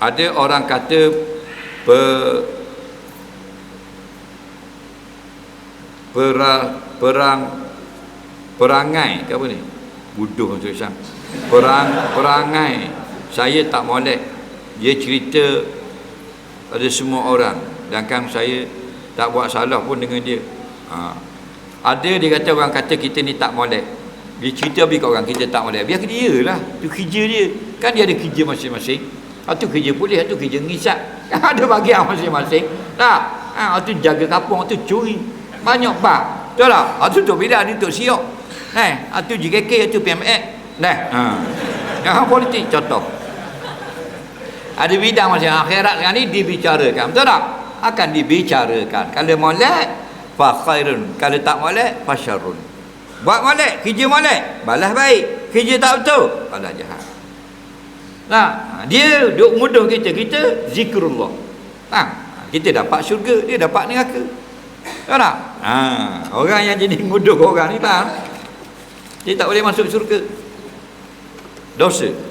ada orang kata per, pera, perang perangai ke apa ni? Bodoh macam Islam perang perangai. Saya tak molek. Dia cerita pada semua orang. Sedangkan saya tak buat salah pun dengan dia. Ha. ada dia kata orang kata kita ni tak molek. Dia cerita kat orang kita tak molek. Biar dia lah. Tu kerja dia. Kan dia ada kerja masing-masing tu kerja polis tu kerja ngisap. Ada bagian masing-masing. Tak ha, tu jaga kapung tu curi. Banyak bak betul tak? Ha, tu tu bidang ni untuk siok. Eh ha, tu JKK tu PMX nah ha. yang politik contoh. Ada bidang macam akhirat sekarang ni dibicarakan. Betul tak? Akan dibicarakan. Kalau molek fa khairun. Kalau tak molek fa syarrun. Buat molek kerja molek balas baik. Kerja tak betul balas jahat nah dia duk mudah kita kita zikrullah. Ha, kita dapat syurga dia dapat neraka. Tahu tak? Ha, orang yang jadi mudah orang ni faham? Dia tak boleh masuk syurga. Dosa